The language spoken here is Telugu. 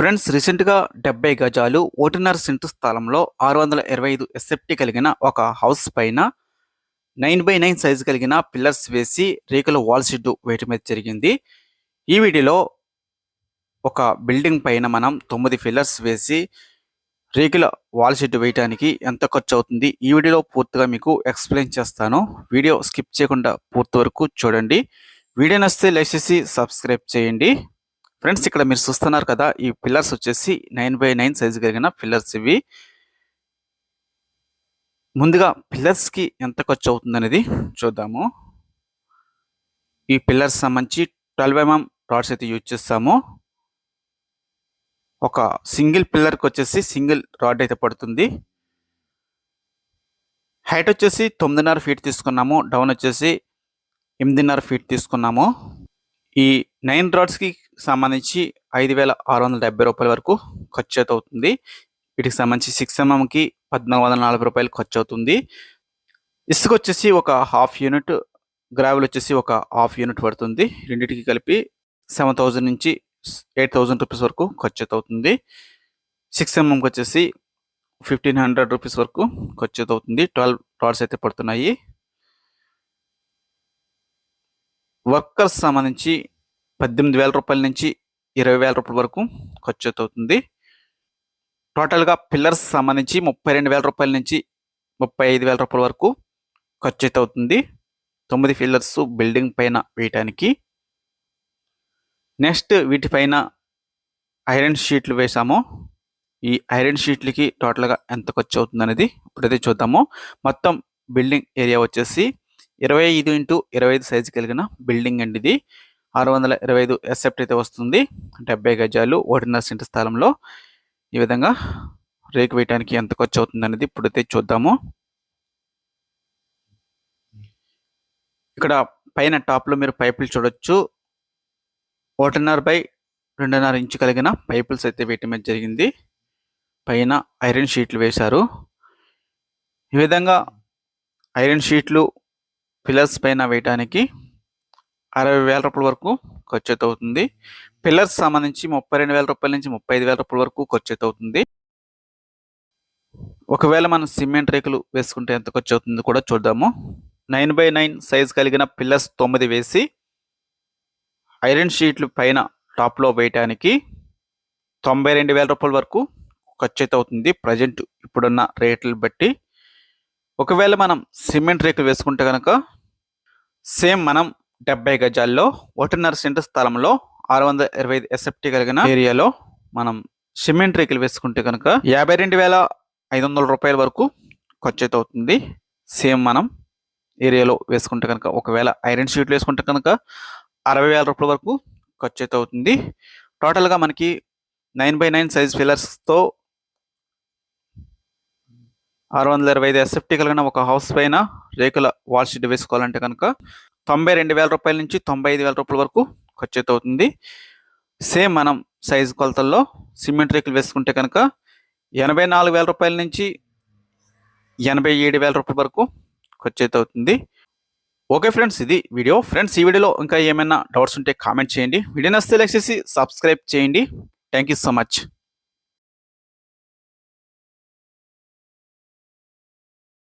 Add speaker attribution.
Speaker 1: ఫ్రెండ్స్ రీసెంట్గా డెబ్బై గజాలు ఒకటిన్నర సెంటు స్థలంలో ఆరు వందల ఇరవై ఐదు ఎస్ఎఫ్టీ కలిగిన ఒక హౌస్ పైన నైన్ బై నైన్ సైజు కలిగిన పిల్లర్స్ వేసి రేకుల వాల్ షెడ్ వేయటం మీద జరిగింది. ఈ వీడియోలో ఒక బిల్డింగ్ పైన మనం తొమ్మిది పిల్లర్స్ వేసి రేకుల వాల్ షెడ్ వేయడానికి ఎంత ఖర్చు అవుతుంది ఈ వీడియోలో పూర్తిగా మీకు ఎక్స్ప్లెయిన్ చేస్తాను. వీడియో స్కిప్ చేయకుండా పూర్తి వరకు చూడండి. వీడియో నచ్చితే లైక్ చేసి సబ్స్క్రైబ్ చేయండి. ఫ్రెండ్స్ ఇక్కడ మీరు చూస్తున్నారు కదా ఈ పిల్లర్స్ వచ్చేసి నైన్ బై నైన్ సైజు కలిగిన పిల్లర్స్ ఇవి. ముందుగా పిల్లర్స్కి ఎంత ఖర్చు అవుతుంది అనేది చూద్దాము. ఈ పిల్లర్స్ సంబంధించి ట్వెల్వ్ ఎంఎం రాడ్స్ అయితే యూజ్ చేస్తాము. ఒక సింగిల్ పిల్లర్కి వచ్చేసి సింగిల్ రాడ్ అయితే పడుతుంది. హైట్ వచ్చేసి తొమ్మిదిన్నర ఫీట్ తీసుకున్నాము. డౌన్ వచ్చేసి ఎనిమిదిన్నర ఫీట్ తీసుకున్నాము. ఈ నైన్ రాడ్స్కి సంబంధించి ఐదు వేల ఆరు వందల డెబ్బై రూపాయల వరకు ఖర్చు అయితే అవుతుంది వీటికి సంబంధించి సిక్స్ ఎంఎంకి పద్నాలుగు వందల నలభై రూపాయలు ఖర్చు అవుతుంది ఇసుక వచ్చేసి ఒక హాఫ్ యూనిట్ గ్రావెల్ వచ్చేసి ఒక హాఫ్ యూనిట్ పడుతుంది. రెండింటికి కలిపి సెవెన్ థౌజండ్ నుంచి ఎయిట్ థౌజండ్ రూపీస్ వరకు ఖర్చు అయితే అవుతుంది సిక్స్ ఎంఎంకి వచ్చేసి ఫిఫ్టీన్ హండ్రెడ్ రూపీస్ వరకు ఖర్చు అయితే అవుతుంది ట్వెల్వ్ రాడ్స్ అయితే పడుతున్నాయి. వర్కర్స్ సంబంధించి పద్దెనిమిది వేల రూపాయల నుంచి ఇరవై వేల రూపాయల వరకు ఖర్చు అయితే అవుతుంది టోటల్గా పిల్లర్స్ సంబంధించి ముప్పై రెండు వేల రూపాయల నుంచి ముప్పై ఐదు వేల రూపాయల వరకు ఖర్చు అయితే అవుతుంది తొమ్మిది పిల్లర్స్ బిల్డింగ్ పైన వేయటానికి. నెక్స్ట్ వీటిపైన ఐరన్ షీట్లు వేసాము ఈ ఐరన్ షీట్లకి టోటల్గా ఎంత ఖర్చు అవుతుంది అనేది ఇప్పుడైతే చూద్దాము. మొత్తం బిల్డింగ్ ఏరియా వచ్చేసి ఇరవై ఐదు ఇంటూ ఇరవై ఐదు సైజు కలిగిన బిల్డింగ్ అండి ఇది. ఆరు వందల ఇరవై ఐదు ఎసెప్ట్ అయితే వస్తుంది. డెబ్బై గజాలు ఒకటిన్నర సెంటు స్థలంలో ఈ విధంగా రేకు వేయడానికి ఎంత ఖర్చు అవుతుంది అనేది ఇప్పుడైతే చూద్దాము. ఇక్కడ పైన టాప్లో మీరు పైపులు చూడొచ్చు. ఒకటిన్నర బై రెండున్నర ఇంచు కలిగిన పైపుల్స్ అయితే వేయటం జరిగింది. పైన ఐరన్ షీట్లు వేశారు. ఈ విధంగా ఐరన్ షీట్లు పిల్లర్స్ పైన వేయటానికి అరవై వేల రూపాయల వరకు ఖర్చు అయితే అవుతుంది పిల్లర్స్ సంబంధించి ముప్పై రెండు వేల రూపాయల నుంచి ముప్పై ఐదు వేల రూపాయల వరకు ఖర్చు అయితే అవుతుంది ఒకవేళ మనం సిమెంట్ రేకులు వేసుకుంటే ఎంత ఖర్చు అవుతుంది కూడా చూద్దాము. నైన్ బై నైన్ సైజ్ కలిగిన పిల్లర్స్ తొమ్మిది వేసి ఐరన్ షీట్లు పైన టాప్లో వేయటానికి తొంభై రెండు వేల రూపాయల వరకు ఖర్చు అయితే అవుతుంది ప్రజెంట్ ఇప్పుడున్న రేట్లు బట్టి. ఒకవేళ మనం సిమెంట్ రేకులు వేసుకుంటే కనుక సేమ్ మనం డెబ్బై గజాల్లో ఒకటిన్నర సెంటు స్థలంలో ఆరు వందల ఇరవై ఐదు ఎస్ఎఫ్టీ కలిగిన ఏరియాలో మనం సిమెంట్ రేకులు వేసుకుంటే కనుక యాభై రెండు వేల ఐదు వందల రూపాయల వరకు ఖర్చు అయితే అవుతుంది. సేమ్ మనం ఏరియాలో వేసుకుంటే కనుక ఒకవేళ ఐరన్ షీట్లు వేసుకుంటే కనుక అరవై వేల రూపాయల వరకు ఖర్చు అయితే అవుతుంది. టోటల్గా మనకి నైన్ బై నైన్ సైజ్ పిల్లర్స్తో ఆరు వందల ఇరవై ఐదు ఎస్ఎఫ్టీ కలిగిన ఒక హౌస్ పైన రేకుల వాల్ షీట్ వేసుకోవాలంటే కనుక తొంభై రెండు వేల రూపాయల నుంచి తొంభై ఐదు వేల రూపాయల వరకు ఖర్చు అయితే అవుతుంది సేమ్ మనం సైజు కొలతల్లో సిమెంట్ రేకులు వేసుకుంటే కనుక ఎనభై నాలుగు వేల రూపాయల నుంచి ఎనభై ఏడు వేల రూపాయల వరకు ఖర్చు అయితే అవుతుంది ఓకే ఫ్రెండ్స్ ఇది వీడియో. ఫ్రెండ్స్ ఈ వీడియోలో ఇంకా ఏమైనా డౌట్స్ ఉంటే కామెంట్ చేయండి. వీడియో నచ్చితే లైక్ చేసి సబ్స్క్రైబ్ చేయండి. Thank you so much.